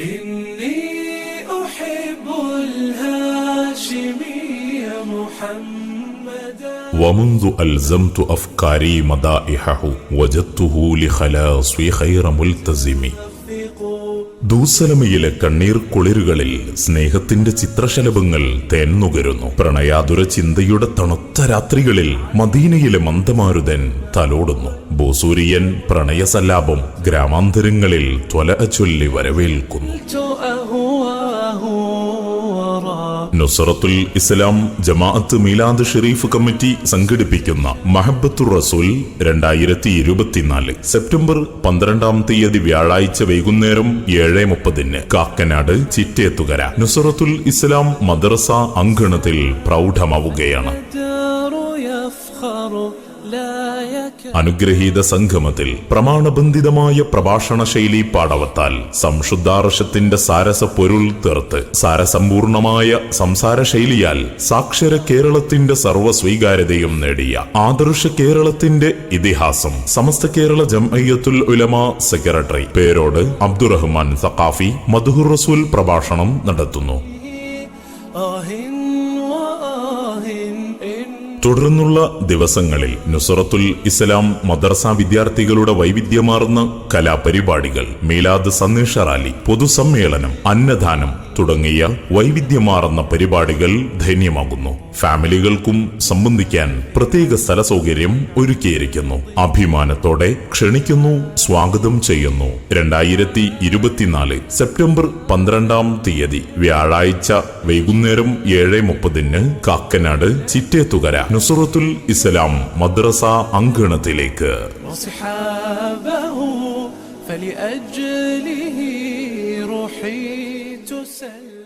إني أحب الهاشمي محمدا ومنذ ألزمت أفكاري مدائحه وجدته لخلاصي خير ملتزم. ثقوا ദൂസലമയിലെ കണ്ണീർ കുളിരുകളിൽ സ്നേഹത്തിന്റെ ചിത്രശലഭങ്ങൾ തേൻ നുകരുന്നു. പ്രണയാതുര ചിന്തയുടെ തണുത്ത രാത്രികളിൽ മദീനയിലെ മന്ദമാരുതൻ തലോടുന്നു. ഭൂസൂര്യൻ പ്രണയസല്ലാപം ഗ്രാമാന്തരങ്ങളിൽ ത്വല ചൊല്ലി വരവേൽക്കുന്നു. നുസറത്തുൽ ഇസ്ലാം ജമാഅത്ത് മീലാദ് ഷെരീഫ് കമ്മിറ്റി സംഘടിപ്പിക്കുന്ന മഹബത്തുർ റസൂൽ രണ്ടായിരത്തി ഇരുപത്തിനാല് സെപ്റ്റംബർ പന്ത്രണ്ടാം തീയതി വ്യാഴാഴ്ച വൈകുന്നേരം ഏഴ് മുപ്പതിന് കാക്കനാട് ചിറ്റേത്തുകര. നുസറത്തുൽ ഇസ്ലാം മദ്രസ അങ്കണത്തിൽ പ്രൗഢമാവുകയാണ്. അനുഗ്രഹീത സംഗമത്തിൽ പ്രമാണബന്ധിതമായ പ്രഭാഷണ ശൈലി പാടവത്താൽ സംശുദ്ധാർഷത്തിന്റെ സാരസ പൊരുൾ തീർത്ത് സാരസമ്പൂർണമായ സംസാര ശൈലിയാൽ സാക്ഷര കേരളത്തിന്റെ സർവസ്വീകാര്യതയും നേടിയ ആദർശ കേരളത്തിന്റെ ഇതിഹാസം സമസ്ത കേരള ജംഅയ്യത്തുൽ ഉലമ സെക്രട്ടറി പേരോട് അബ്ദുറഹ്മാൻ സഖാഫി മധുഹുർ റസൂൽ പ്രഭാഷണം നടത്തുന്നു. തുടർന്നുള്ള ദിവസങ്ങളിൽ നുസറത്തുൽ ഇസ്ലാം മദ്രസ വിദ്യാർത്ഥികളുടെ വൈവിധ്യമാർന്ന കലാപരിപാടികൾ മീലാദ് സന്ദേശ റാലി പൊതുസമ്മേളനം അന്നദാനം തുടങ്ങിയ വൈവിധ്യമാർന്ന പരിപാടികൾ ധന്യമാകുന്നു ഫാമിലികൾക്കും സംബന്ധിക്കാൻ പ്രത്യേക സ്ഥല സൗകര്യം ഒരുക്കിയിരിക്കുന്നു അഭിമാനത്തോടെ ക്ഷണിക്കുന്നു സ്വാഗതം ചെയ്യുന്നു രണ്ടായിരത്തി ഇരുപത്തിനാല് സെപ്റ്റംബർ പന്ത്രണ്ടാം തീയതി വ്യാഴാഴ്ച വൈകുന്നേരം ഏഴ് മുപ്പതിന് കാക്കനാട് ചിറ്റേത്തുകര നുസുറത്തുൽ ഇസ്ലാം മദ്രസ അങ്കണത്തിലേക്ക് وصحابه فلأجله روحي تسلم